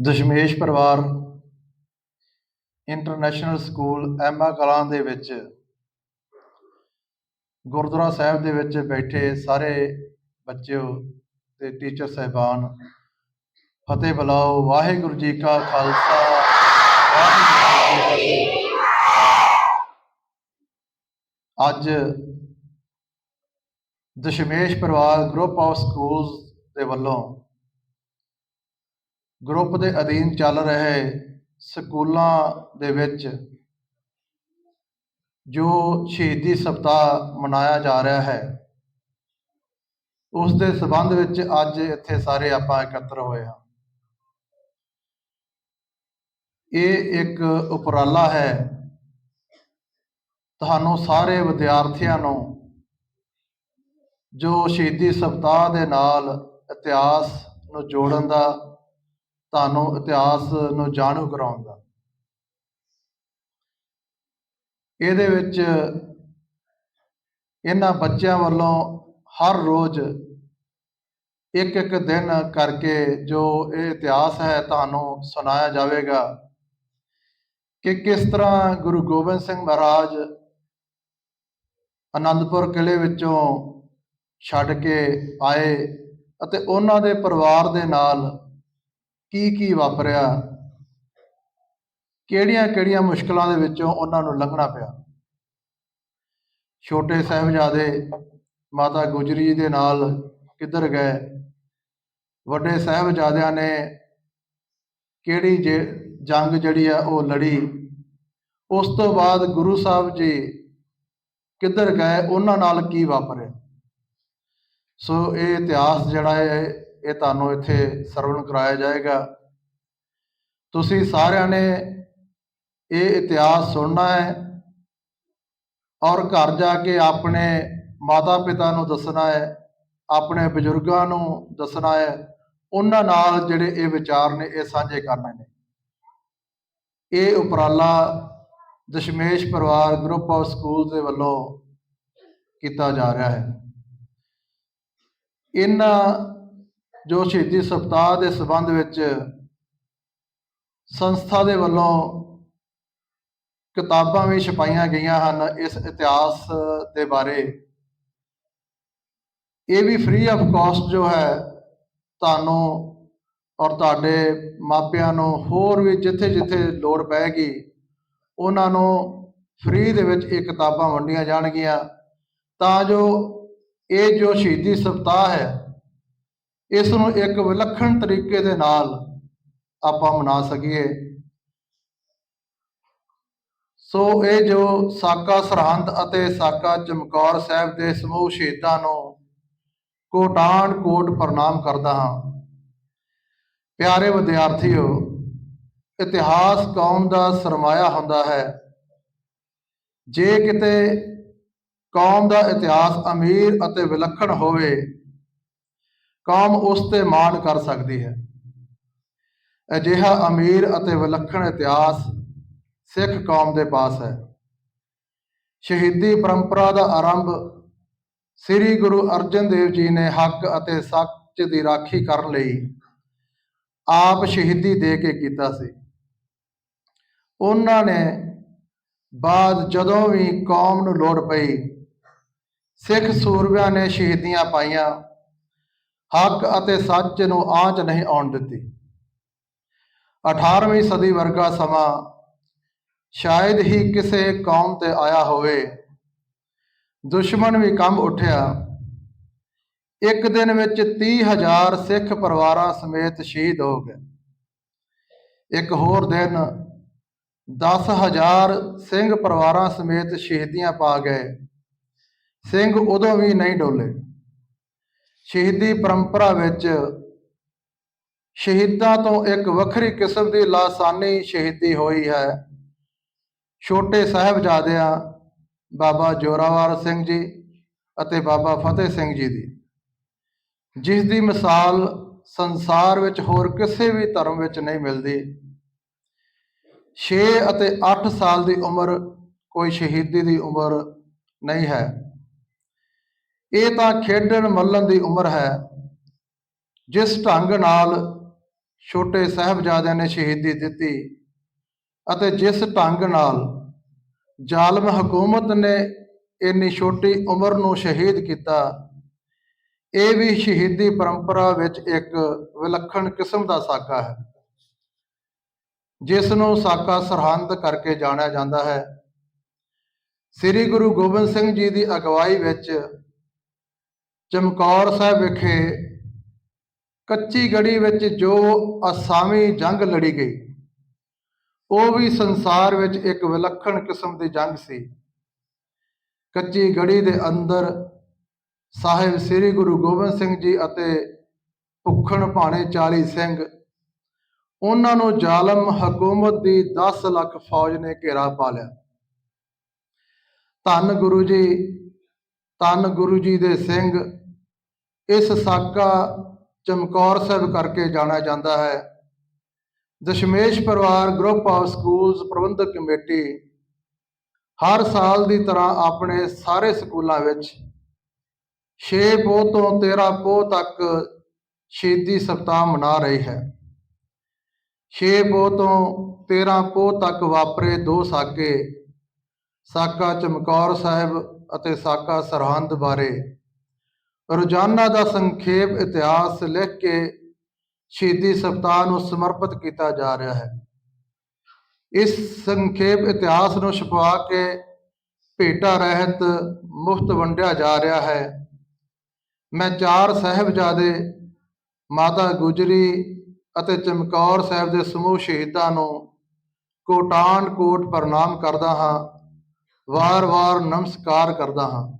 ਦਸ਼ਮੇਸ਼ ਪਰਿਵਾਰ, international school Emma Kalan ਦੇ ਵਿੱਚ, ਗੁਰਦੁਆਰਾ ਸਾਹਿਬ ਦੇ ਵਿੱਚ ਬੈਠੇ ਸਾਰੇ ਬੱਚਿਓ ਤੇ ਟੀਚਰ ਸਹਿਬਾਨ, ਫਤਿਹ ਬੁਲਾਓ, ਵਾਹਿਗੁਰੂ ਜੀ ਕਾ ਖਾਲਸਾ, ਵਾਹਿਗੁਰੂ ਜੀ ਕੀ ਫਤਿਹ। ਅੱਜ Dashmesh Parivar group of schools ਦੇ ਵੱਲੋਂ ਗਰੁੱਪ ਦੇ ਅਧੀਨ ਚੱਲ ਰਹੇ ਸਕੂਲਾਂ ਦੇ ਵਿੱਚ ਜੋ ਸ਼ਹੀਦੀ ਸਪਤਾਹ ਮਨਾਇਆ ਜਾ ਰਿਹਾ ਹੈ, ਉਸ ਦੇ ਸਬੰਧ ਵਿੱਚ ਅੱਜ ਇੱਥੇ ਸਾਰੇ ਆਪਾਂ ਇਕੱਤਰ ਹੋਏ ਹਾਂ। ਇਹ ਇੱਕ ਉਪਰਾਲਾ ਹੈ। ਤੁਹਾਨੂੰ ਸਾਰੇ ਵਿਦਿਆਰਥੀਆਂ ਨੂੰ ਜੋ ਸ਼ਹੀਦੀ ਸਪਤਾਹ ਦੇ ਨਾਲ ਇਤਿਹਾਸ ਨੂੰ ਜੋੜਨ ਦਾ ਤੁਹਾਨੂੰ ਇਤਿਹਾਸ ਨੂੰ ਜਾਣੂ ਕਰਾਉਂਦਾ ਇਹਦੇ ਵਿੱਚ ਇਹਨਾਂ ਬੱਚਿਆਂ ਵੱਲੋਂ ਹਰ ਰੋਜ਼ ਇੱਕ ਇੱਕ ਦਿਨ ਕਰਕੇ ਜੋ ਇਹ ਇਤਿਹਾਸ ਹੈ ਤੁਹਾਨੂੰ ਸੁਣਾਇਆ ਜਾਵੇਗਾ ਕਿ ਕਿਸ ਤਰ੍ਹਾਂ ਗੁਰੂ ਗੋਬਿੰਦ ਸਿੰਘ ਮਹਾਰਾਜ ਆਨੰਦਪੁਰ ਕਿਲੇ ਵਿੱਚੋਂ ਛੱਡ ਕੇ ਆਏ ਅਤੇ ਉਹਨਾਂ ਦੇ ਪਰਿਵਾਰ ਦੇ ਨਾਲ ਕੀ ਕੀ ਵਾਪਰਿਆ? ਕਿਹੜੀਆਂ ਕਿਹੜੀਆਂ ਮੁਸ਼ਕਲਾਂ ਦੇ ਵਿੱਚੋਂ ਉਹਨਾਂ ਨੂੰ ਲੰਘਣਾ ਪਿਆ? ਛੋਟੇ ਸਾਹਿਬਜ਼ਾਦੇ ਮਾਤਾ ਗੁਜਰੀ ਜੀ ਦੇ ਨਾਲ ਕਿੱਧਰ ਗਏ? ਵੱਡੇ ਸਾਹਿਬਜ਼ਾਦਿਆਂ ਨੇ ਕਿਹੜੀ ਜੇ- ਜੰਗ ਜਿਹੜੀ ਆ ਉਹ ਲੜੀ? ਉਸ ਤੋਂ ਬਾਅਦ ਗੁਰੂ ਸਾਹਿਬ ਜੀ ਕਿੱਧਰ ਗਏ? ਉਹਨਾਂ ਨਾਲ ਕੀ ਵਾਪਰਿਆ? ਸੋ ਇਹ ਇਤਿਹਾਸ ਜਿਹੜਾ ਹੈ ਇਹ ਤੁਹਾਨੂੰ ਇੱਥੇ ਸਰਵਣ ਕਰਾਇਆ ਜਾਏਗਾ। ਤੁਸੀਂ ਸਾਰਿਆਂ ਨੇ ਇਹ ਇਤਿਹਾਸ ਸੁਣਨਾ ਹੈ ਔਰ ਘਰ ਜਾ ਕੇ ਆਪਣੇ ਮਾਤਾ ਪਿਤਾ ਨੂੰ ਦੱਸਣਾ ਹੈ, ਆਪਣੇ ਬਜ਼ੁਰਗਾਂ ਨੂੰ ਦੱਸਣਾ ਹੈ, ਉਹਨਾਂ ਨਾਲ ਜਿਹੜੇ ਇਹ ਵਿਚਾਰ ਨੇ, ਇਹ ਸਾਂਝੇ ਕਰਨੇ ਨੇ। ਇਹ ਉਪਰਾਲਾ Dashmesh Parivar group of school ਦੇ ਵੱਲੋਂ ਕੀਤਾ ਜਾ ਰਿਹਾ ਹੈ। ਇਹਨਾਂ ਜੋ ਸ਼ਹੀਦੀ ਸਪਤਾਹ ਦੇ ਸੰਬੰਧ ਵਿੱਚ ਸੰਸਥਾ ਦੇ ਵੱਲੋਂ ਕਿਤਾਬਾਂ ਵੀ ਛਪਾਈਆਂ ਗਈਆਂ ਹਨ ਇਸ ਇਤਿਹਾਸ ਦੇ ਬਾਰੇ। ਇਹ ਵੀ ਫ੍ਰੀ ਆਫ ਕਾਸਟ ਜੋ ਹੈ, ਤੁਹਾਨੂੰ ਔਰ ਤੁਹਾਡੇ ਮਾਪਿਆਂ ਨੂੰ ਹੋਰ ਵੀ ਜਿੱਥੇ ਜਿੱਥੇ ਲੋੜ ਪਏਗੀ, ਉਹਨਾਂ ਨੂੰ ਫ੍ਰੀ ਦੇ ਵਿੱਚ ਇਹ ਕਿਤਾਬਾਂ ਵੰਡੀਆਂ ਜਾਣਗੀਆਂ। ਤਾਂ ਜੋ ਇਹ ਜੋ ਸ਼ਹੀਦੀ ਸਪਤਾਹ ਹੈ ਇਸ ਨੂੰ ਇੱਕ ਵਿਲੱਖਣ ਤਰੀਕੇ ਦੇ ਨਾਲ ਆਪਾਂ ਮਨਾ ਸਕੀਏ। ਸੋ ਇਹ ਜੋ ਸਾਕਾ ਸਰਹੰਦ ਅਤੇ ਸਾਕਾ ਚਮਕੌਰ ਸਾਹਿਬ ਦੇ ਸਮੂਹ ਸ਼ਹੀਦਾਂ ਨੂੰ ਕੋਟਾਨ ਕੋਟ ਪ੍ਰਣਾਮ ਕਰਦਾ ਹਾਂ। ਪਿਆਰੇ ਵਿਦਿਆਰਥੀਓ, ਇਤਿਹਾਸ ਕੌਮ ਦਾ ਸਰਮਾਇਆ ਹੁੰਦਾ ਹੈ। ਜੇ ਕਿਤੇ ਕੌਮ ਦਾ ਇਤਿਹਾਸ ਅਮੀਰ ਅਤੇ ਵਿਲੱਖਣ ਹੋਵੇ ਕੌਮ ਉਸ ਤੇ ਮਾਣ ਕਰ ਸਕਦੀ ਹੈ। ਅਜਿਹਾ ਅਮੀਰ ਅਤੇ ਵਿਲੱਖਣ ਇਤਿਹਾਸ ਸਿੱਖ ਕੌਮ ਦੇ ਪਾਸ ਹੈ। ਸ਼ਹੀਦੀ ਪਰੰਪਰਾ ਦਾ ਆਰੰਭ ਸ੍ਰੀ ਗੁਰੂ ਅਰਜਨ ਦੇਵ ਜੀ ਨੇ ਹੱਕ ਅਤੇ ਸੱਚ ਦੀ ਰਾਖੀ ਕਰਨ ਲਈ ਆਪ ਸ਼ਹੀਦੀ ਦੇ ਕੇ ਕੀਤਾ ਸੀ। ਉਹਨਾਂ ਨੇ ਬਾਅਦ ਜਦੋਂ ਵੀ ਕੌਮ ਨੂੰ ਲੋੜ ਪਈ, ਸਿੱਖ ਸੂਰਬਿਆਂ ਨੇ ਸ਼ਹੀਦੀਆਂ ਪਾਈਆਂ। ਹੱਕ ਅਤੇ ਸੱਚ ਨੂੰ ਆਂਚ ਨਹੀਂ ਆਉਣ ਦਿੱਤੀ। 18ਵੀਂ ਸਦੀ ਵਰਗਾ ਸਮਾਂ ਸ਼ਾਇਦ ਹੀ ਕਿਸੇ ਕੌਮ ਤੇ ਆਇਆ ਹੋਵੇ। ਦੁਸ਼ਮਣ ਵੀ ਕੰਮ ਉੱਠਿਆ। ਇੱਕ ਦਿਨ ਵਿੱਚ 30000 ਸਿੱਖ ਪਰਿਵਾਰਾਂ ਸਮੇਤ ਸ਼ਹੀਦ ਹੋ ਗਏ। ਇੱਕ ਹੋਰ ਦਿਨ 10000 ਸਿੰਘ ਪਰਿਵਾਰਾਂ ਸਮੇਤ ਸ਼ਹੀਦੀਆਂ ਪਾ ਗਏ। ਸਿੰਘ ਉਦੋਂ ਵੀ ਨਹੀਂ ਡੋਲੇ। ਸ਼ਹੀਦੀ ਪਰੰਪਰਾ ਵਿੱਚ ਸ਼ਹੀਦਾਂ ਤੋਂ ਇੱਕ ਵੱਖਰੀ ਕਿਸਮ ਦੀ ਲਾਸਾਨੀ ਸ਼ਹੀਦੀ ਹੋਈ ਹੈ। ਛੋਟੇ ਸਾਹਿਬਜ਼ਾਦਿਆਂ ਬਾਬਾ ਜੋਰਾਵਰ ਸਿੰਘ ਜੀ ਅਤੇ ਬਾਬਾ ਫਤਿਹ ਸਿੰਘ ਜੀ ਦੀ। ਜਿਸ ਦੀ ਮਿਸਾਲ ਸੰਸਾਰ ਵਿੱਚ ਹੋਰ ਕਿਸੇ ਵੀ ਧਰਮ ਵਿੱਚ ਨਹੀਂ ਮਿਲਦੀ। 6 ਅਤੇ 8 ਸਾਲ ਦੀ ਉਮਰ ਕੋਈ ਸ਼ਹੀਦੀ ਦੀ ਉਮਰ ਨਹੀਂ ਹੈ। ਇਹ ਤਾਂ ਖੇਡਣ ਮੱਲਣ ਦੀ ਉਮਰ ਹੈ। ਜਿਸ ਢੰਗ ਨਾਲ ਛੋਟੇ ਸਾਹਿਬਜ਼ਾਦਿਆਂ ਨੇ ਸ਼ਹੀਦੀ ਦਿੱਤੀ ਅਤੇ ਜਿਸ ਢੰਗ ਨਾਲ ਜ਼ਾਲਮ ਹਕੂਮਤ ਨੇ ਇੰਨੀ ਛੋਟੀ ਉਮਰ ਨੂੰ ਸ਼ਹੀਦ ਕੀਤਾ, ਇਹ ਵੀ ਸ਼ਹੀਦੀ ਪਰੰਪਰਾ ਵਿੱਚ ਇੱਕ ਵਿਲੱਖਣ ਕਿਸਮ ਦਾ ਸਾਕਾ ਹੈ। ਜਿਸ ਨੂੰ ਸਾਕਾ ਸਰਹੰਦ ਕਰਕੇ ਜਾਣਿਆ ਜਾਂਦਾ ਹੈ। ਸ੍ਰੀ ਗੁਰੂ ਗੋਬਿੰਦ ਸਿੰਘ ਜੀ ਦੀ ਅਗਵਾਈ ਵਿੱਚ ਚਮਕੌਰ ਸਾਹਿਬ ਵਿਖੇ ਕੱਚੀ ਗੜੀ ਵਿੱਚ ਜੋ ਅਸਾਮੀ ਜੰਗ ਲੜੀ ਗਈ, ਉਹ ਵੀ ਸੰਸਾਰ ਵਿੱਚ ਇੱਕ ਵਿਲੱਖਣ ਕਿਸਮ ਦੀ ਜੰਗ ਸੀ। ਕੱਚੀ ਗੜੀ ਦੇ ਅੰਦਰ ਸਾਹਿਬ ਸ੍ਰੀ ਗੁਰੂ ਗੋਬਿੰਦ ਸਿੰਘ ਜੀ ਅਤੇ ਭੁੱਖਣ ਭਾਣੇ 40 ਸਿੰਘ, ਉਹਨਾਂ ਨੂੰ ਜ਼ਾਲਮ ਹਕੂਮਤ ਦੀ 10 ਲੱਖ ਫੌਜ ਨੇ ਘੇਰਾ ਪਾ ਲਿਆ। ਧੰਨ ਗੁਰੂ ਜੀ, ਧੰਨ ਗੁਰੂ ਜੀ ਦੇ ਸਿੰਘ ਇਸ ਸਾਕਾ ਚਮਕੌਰ ਸਾਹਿਬ ਕਰਕੇ ਜਾਣਿਆ ਜਾਂਦਾ ਹੈ। Dashmesh Parivar group of schools Parbandhak committee ਹਰ ਸਾਲ ਦੀ ਤਰ੍ਹਾਂ ਆਪਣੇ ਸਾਰੇ ਸਕੂਲਾਂ ਵਿੱਚ 6 ਪੋਹ ਤੋਂ 13 ਪੋਹ ਤੱਕ ਸ਼ਹੀਦੀ ਸਪਤਾਹ ਮਨਾ ਰਹੀ ਹੈ। 6 ਪੋਹ ਤੋਂ 13 ਪੋਹ ਤੱਕ ਵਾਪਰੇ ਦੋ ਸਾਕੇ, ਸਾਕਾ ਚਮਕੌਰ ਸਾਹਿਬ ਅਤੇ ਸਾਕਾ ਸਰਹੰਦ ਬਾਰੇ ਰੋਜ਼ਾਨਾ ਦਾ ਸੰਖੇਪ ਇਤਿਹਾਸ ਲਿਖ ਕੇ ਸ਼ਹੀਦੀ ਸਪਤਾਹ ਨੂੰ ਸਮਰਪਿਤ ਕੀਤਾ ਜਾ ਰਿਹਾ ਹੈ। ਇਸ ਸੰਖੇਪ ਇਤਿਹਾਸ ਨੂੰ ਛਪਵਾ ਕੇ ਭੇਟਾ ਰਹਿਤ ਮੁਫਤ ਵੰਡਿਆ ਜਾ ਰਿਹਾ ਹੈ। ਮੈਂ ਚਾਰ ਸਾਹਿਬਜ਼ਾਦੇ, ਮਾਤਾ ਗੁਜਰੀ ਅਤੇ ਚਮਕੌਰ ਸਾਹਿਬ ਦੇ ਸਮੂਹ ਸ਼ਹੀਦਾਂ ਨੂੰ ਕੋਟਾਨ ਕੋਟ ਪ੍ਰਣਾਮ ਕਰਦਾ ਹਾਂ। ਵਾਰ-ਵਾਰ ਨਮਸਕਾਰ ਕਰਦਾ ਹਾਂ।